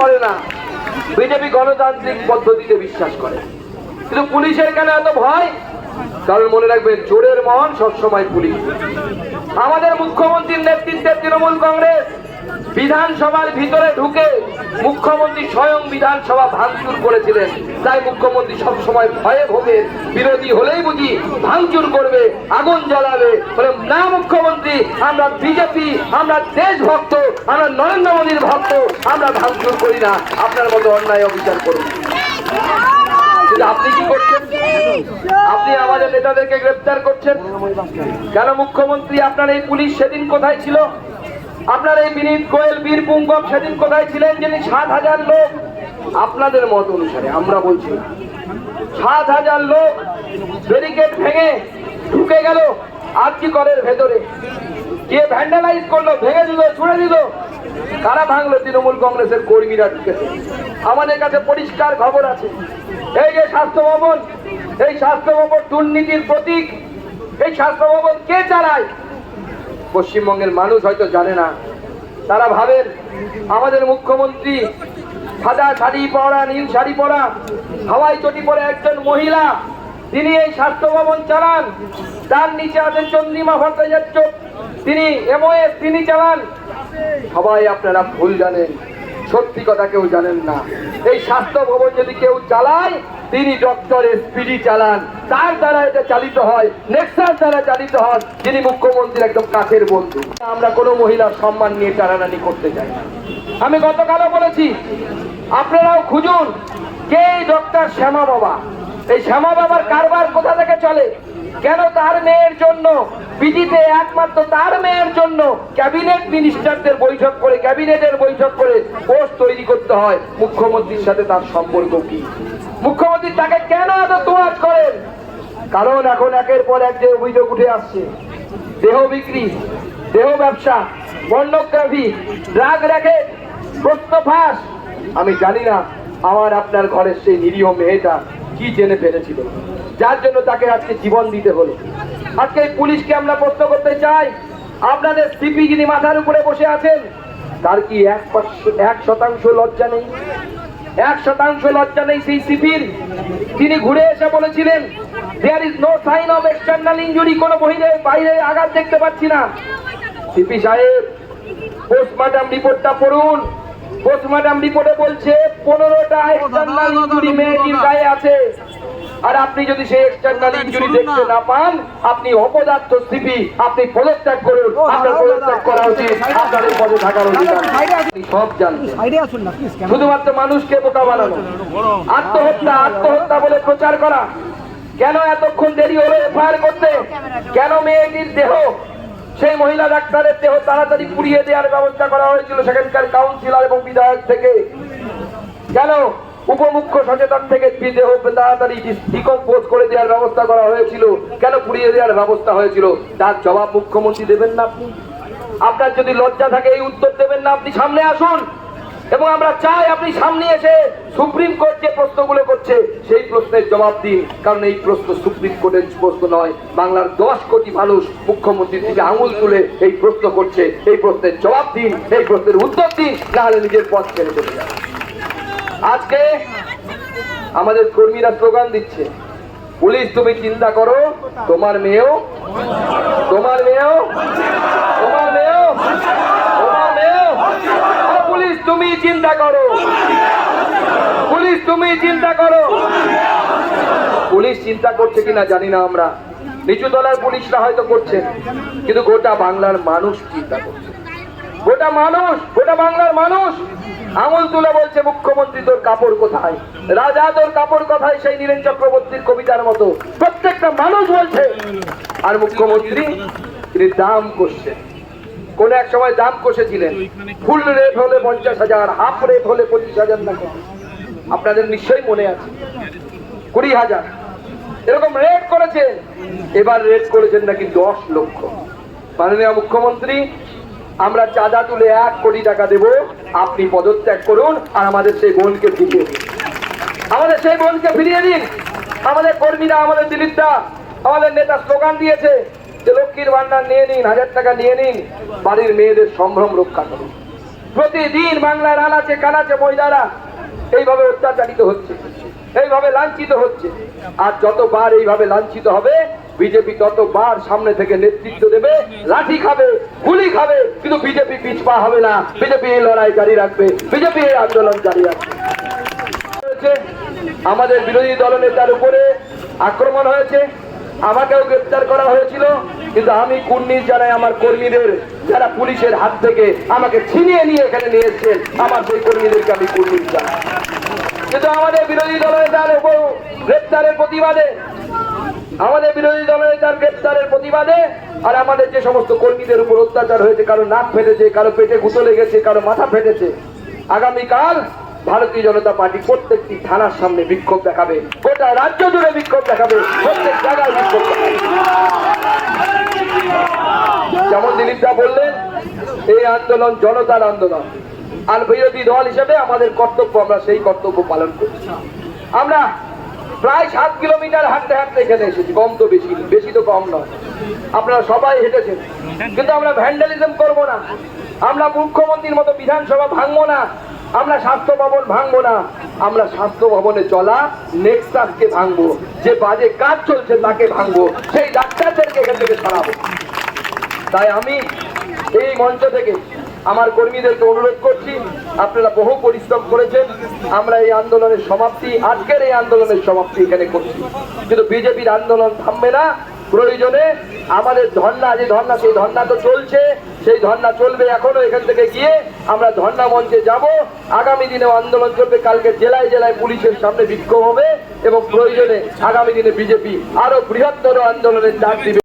করে না। বিজেপি গণতান্ত্রিক পদ্ধতিতে বিশ্বাস করে। কিন্তু পুলিশের কেন এত ভয়? কারণ মনে রাখবেন, চোরের মন সবসময় পুলিশ। আমাদের মুখ্যমন্ত্রীর নেতৃত্বে তৃণমূল কংগ্রেস। বিধানসভার ভিতরে ঢুকে মুখ্যমন্ত্রী স্বয়ং বিধানসভা ভাঙচুর করেছিলেন। তাই মুখ্যমন্ত্রী সবসময় ভয়ে ভোগে, বিরোধী হলেই বুঝি ভাঙচুর করবে, আগুন জ্বালাবে। বলে, না মুখ্যমন্ত্রী, আমরা বিজেপি, আমরা দেশভক্ত, আমরা নরেন্দ্র মোদীর ভক্ত, আমরা ভাঙচুর করি না। আপনার মতো অন্যায় অবিচার করুন। আপনি কি করছেন? আপনি আমাদের নেতাদেরকে গ্রেপ্তার করছেন? কেন মুখ্যমন্ত্রী আপনার এই পুলিশ সেদিন কোথায় ছিল? আপনার এই বিনীত গোয়েল বীর পুঙ্গব সেদিন কোথায় ছিলেন যিনি সাত হাজার লোক? আপনাদের মত অনুসারে, আমরা বলছি সাত হাজার লোক ব্যারিকেড ভেঙে ঢুকে গেল আজকি করের ভেতরে? কে ভ্যান্ডালাইজ করল, ভেঙে দিল, ছুড়ে দিল? কারা ভাঙলো? তৃণমূল কংগ্রেসের কর্মীরা ঢুকেছে। আমাদের কাছে পরিষ্কার খবর আছে। এই যে স্বাস্থ্য ভবন, এই স্বাস্থ্য ভবন দুর্নীতির প্রতীক, এই স্বাস্থ্য ভবন কে চালায়? পশ্চিমবঙ্গের মানুষ হয়তো জানে না। তারা ভাবেন, আমাদের মুখ্যমন্ত্রী সাদা শাড়ি পরা, নীল শাড়ি পরা, হাওয়াই চটি পরে একজন মহিলা, তিনি এই স্বাস্থ্য ভবন চালান। তার নিচে আছেন চন্দ্রিমা ভট্টাচার্য। তিনি এমওএস তিনি চালান। সবাই আপনারা ভুল জানেন, সত্যি কথা কেউ জানেন না। এই স্বাস্থ্য ভবন যদি কেউ চালায় তিনি ডক্টর এসপিডি চালান। তার দ্বারা এটা চালিত হয় নেক্সাস দ্বারা চালিত হয়। যিনি মুখ্যমন্ত্রীর একদম কাছের বন্ধু। আমরা কোনো মহিলার সম্মান নিয়ে টানাটানি করতে চাই আমি গতকালও বলেছি, আপনারাও খুঁজুন, কে ডক্টর শ্যামা বাবা? এই শ্যামা বাবার কারবার কোথা থেকে চলে? কেন তার মেয়ের জন্য? পিজিতে একমাত্র তার মেয়ের জন্য ক্যাবিনেট মিনিস্টারদের বৈঠক করে, ক্যাবিনেটের বৈঠক করে পোস্ট তৈরি করতে হয়। মুখ্যমন্ত্রীর সাথে তার সম্পর্ক কি? মুখ্যমন্ত্রী তাকে কেন এত তোয়াজ করেন? কারণ এখন একের পর এক যে অভিযোগ উঠে আসছে, দেহ বিক্রি, দেহ ব্যবসা পর্নোগ্রাফি ড্রাগ র্যাকেট প্রশ্ন আমি জানি না আমার আপনার ঘরের সেই নিরীহ মেয়েটা কি জেনে ফেলেছিল। যার জন্য তাকে আজকে জীবন দিতে হলো। আজকে পুলিশকে আমরা প্রশ্ন করতে চাই, আপনাদের সিপি যিনি মাথার উপরে বসে আছেন, তার কি এক এক শতাংশ লজ্জা নেই? এক শতাংশ লজ্জা নেই সেই সিপির তিনি ঘুরে এসে বলেছিলেন there is no sign of external injury কোনো বহিরে বাইরে আঘাত দেখতে পাচ্ছি না। সিপি সাহেব পোস্টমার্টাম রিপোর্টটা পড়ুন। পোস্টমার্টাম রিপোর্টে বলছে পনেরোটা এক্সটার্নাল ইঞ্জুরি মেয়েটির গায়ে আছে। আর আপনি যদি সেই এক্সটার্নাল ইঞ্জুরি দেখতে না পান আপনি অপদার্থ সিপি আপনি পদত্যাগ করুন। আপনার পদত্যাগ করা উচিত। আপনার এই পদে থাকার অধিকার সব জানতেন শুধুমাত্র মানুষকে বোকা বানানো। আত্মহত্যা আত্মহত্যা বলে প্রচার করা। কেন এতক্ষণ দেরি হলো এফআইআর করতে? কেন মেয়েটির দেহ? সেই মহিলা ডাক্তারের দেহ তাড়াতাড়ি পুড়িয়ে দেওয়ার ব্যবস্থা করা হয়েছিল সেখানকার কাউন্সিলর এবং বিধায়ক থেকে। কেন? উপমুখ্য সচেতন থেকে দেহ তাড়াতাড়ি ডিকম্পোজ করে দেওয়ার ব্যবস্থা করা হয়েছিল। কেন পুড়িয়ে দেওয়ার ব্যবস্থা হয়েছিল? তার জবাব মুখ্যমন্ত্রী দেবেন না আপনি। আপনার যদি লজ্জা থাকে, এই উত্তর দেবেন না। আপনি সামনে আসুন। এবং আমরা চাই আপনি সামনে এসে সুপ্রিম কোর্ট যে প্রশ্নগুলো করছে, সেই প্রশ্নের জবাব দিন। কারণ এই প্রশ্ন সুপ্রিম কোর্টের প্রশ্ন নয়, বাংলার দশ কোটি মানুষ মুখ্যমন্ত্রীর দিকে আঙুল তুলে এই প্রশ্ন করছে। এই প্রশ্নের জবাব দিন, এই প্রশ্নের উত্তর দিন, নাহলে নিজের পথ ছেড়ে চলে যান। আজকে আমাদের কর্মীরা স্লোগান দিচ্ছে। পুলিশ, তুমি চিন্তা করো, তোমার মেয়েও তোমার মেয়েও তোমার মেয়েও তোমার মেয়েও। পুলিশ, তুমি চিন্তা করো। পুলিশ, তুমি চিন্তা করো। পুলিশ চিন্তা করছে কিনা জানি না আমরা। নিচু তলার পুলিশরা হয়তো করছে, কিন্তু গোটা বাংলার মানুষ চিন্তা করছে। গোটা মানুষ, গোটা বাংলার মানুষ আঙুল তুলে বলছে, মুখ্যমন্ত্রী, তোর কাপড় কোথায়? রাজা, তোর কাপড় কোথায়? সেই নীলেন চক্রবর্তীর কবিতার মতো প্রত্যেকটা মানুষ বলছে। আর মুখ্যমন্ত্রী, তিনি দাম করছেন কোন এক সময় দাম কষেছিলেন। ফুল রেট হলে পঞ্চাশ হাজার, হাফ রেট হলে পঁচিশ হাজার না আপনাদের নিশ্চয়ই মনে আছে। কুড়ি হাজার। এরকম রেট করেছেন। এবার রেট করেছেন নাকি দশ লক্ষ। মাননীয় মুখ্যমন্ত্রী আমরা চাঁদা তুলে এক কোটি টাকা দেব। আপনি পদত্যাগ করুন আর আমাদের সেই বোনকে ফিরিয়ে দিন আমাদের সেই বোনকে ফিরিয়ে দিন আমাদের কর্মীরা, আমাদের দিলীপদা, আমাদের নেতা স্লোগান দিয়েছে যে, লক্ষ্মীর ভান্ডার নিয়ে নিন, হাজার টাকা নিয়ে নিন, বাড়ির মেয়েদের সম্ভ্রম রক্ষা করুন। প্রতিদিন বাংলার আনাচে কানাচে মহিলারা এইভাবে অত্যাচারিত হচ্ছে, এইভাবে লাঞ্ছিত হচ্ছে। আর যতবার এইভাবে লাঞ্ছিত হবে বিজেপি ততবার সামনে থেকে নেতৃত্ব দেবে, লাঠি খাবে, গুলি খাবে, কিন্তু বিজেপি পিছপা হবে না। বিজেপি এই লড়াই জারি রাখবে, বিজেপি এই আন্দোলন জারি রাখবে। আমাদের বিরোধী দলনেতার উপরে আক্রমণ হয়েছে। আমাকেও গ্রেপ্তার করা হয়েছিল, কিন্তু আমি কুর্নিশ জানাই আমার কর্মীদের, যারা পুলিশের হাত থেকে আমাকে ছিনিয়ে নিয়ে এখানে নিয়ে এসছেন, আমার সেই কর্মীদেরকে আমি কুর্নিশ জানাই। কিন্তু আমাদের বিরোধী দলনেতার উপর গ্রেপ্তারের প্রতিবাদে আমাদের বিরোধী দলনেতার গ্রেপ্তারের প্রতিবাদে আর আমাদের যে সমস্ত কর্মীদের উপর অত্যাচার হয়েছে, কারও নাক ফেটেছে, কারও পেটে গুঁতো লেগেছে, কারও মাথা ফেটেছে, আগামীকাল ভারতীয় জনতা পার্টি প্রত্যেকটি থানার সামনে বিক্ষোভ দেখাবে, গোটা রাজ্য জুড়ে বিক্ষোভ দেখাবে, প্রত্যেক জায়গায় বিক্ষোভ যেমন দিলীপ দা বললেন, এই আন্দোলন জনতার আন্দোলন। আর বিরোধী দল হিসেবে আমাদের কর্তব্য, আমরা সেই কর্তব্য পালন করছি। আমরা প্রায় সাত কিলোমিটার হাঁটতে হাঁটতে এখানে এসেছি, কম তো বেশি বেশি তো কম নয়। আপনারা সবাই হেঁটেছেন, কিন্তু আমরা ভ্যান্ডালিজম করব না। আমরা মুখ্যমন্ত্রীর মতো বিধানসভা ভাঙবো না, আমরা স্বাস্থ্য ভবন ভাঙবো না, আমরা স্বাস্থ্য ভবনে চলা নেক্সাসকে ভাঙবো, যে বাজে কাজ চলছে তাকে ভাঙবো, সেই ডাক্তারদেরকে এখান থেকে সরাবো। তাই আমি এই মঞ্চ থেকে আমার কর্মীদেরকে অনুরোধ করছি, আপনারা বহু পরিশ্রম করেছেন, আমরা এই আন্দোলনের সমাপ্তি, আজকের এই আন্দোলনের সমাপ্তি এখানে করছি। কিন্তু বিজেপির আন্দোলন থামবে না, প্রয়োজনে আমাদের ধর্না যে ধর্না সেই ধর্না তো চলছে, সেই ধর্না চলবে এখনও এখান থেকে গিয়ে আমরা ধর্না মঞ্চে যাব। আগামী দিনেও আন্দোলন চলবে, কালকে জেলায় জেলায় পুলিশের সামনে বিক্ষোভ হবে এবং প্রয়োজনে আগামী দিনে বিজেপি আরও বৃহত্তর আন্দোলনের ডাক দিবে।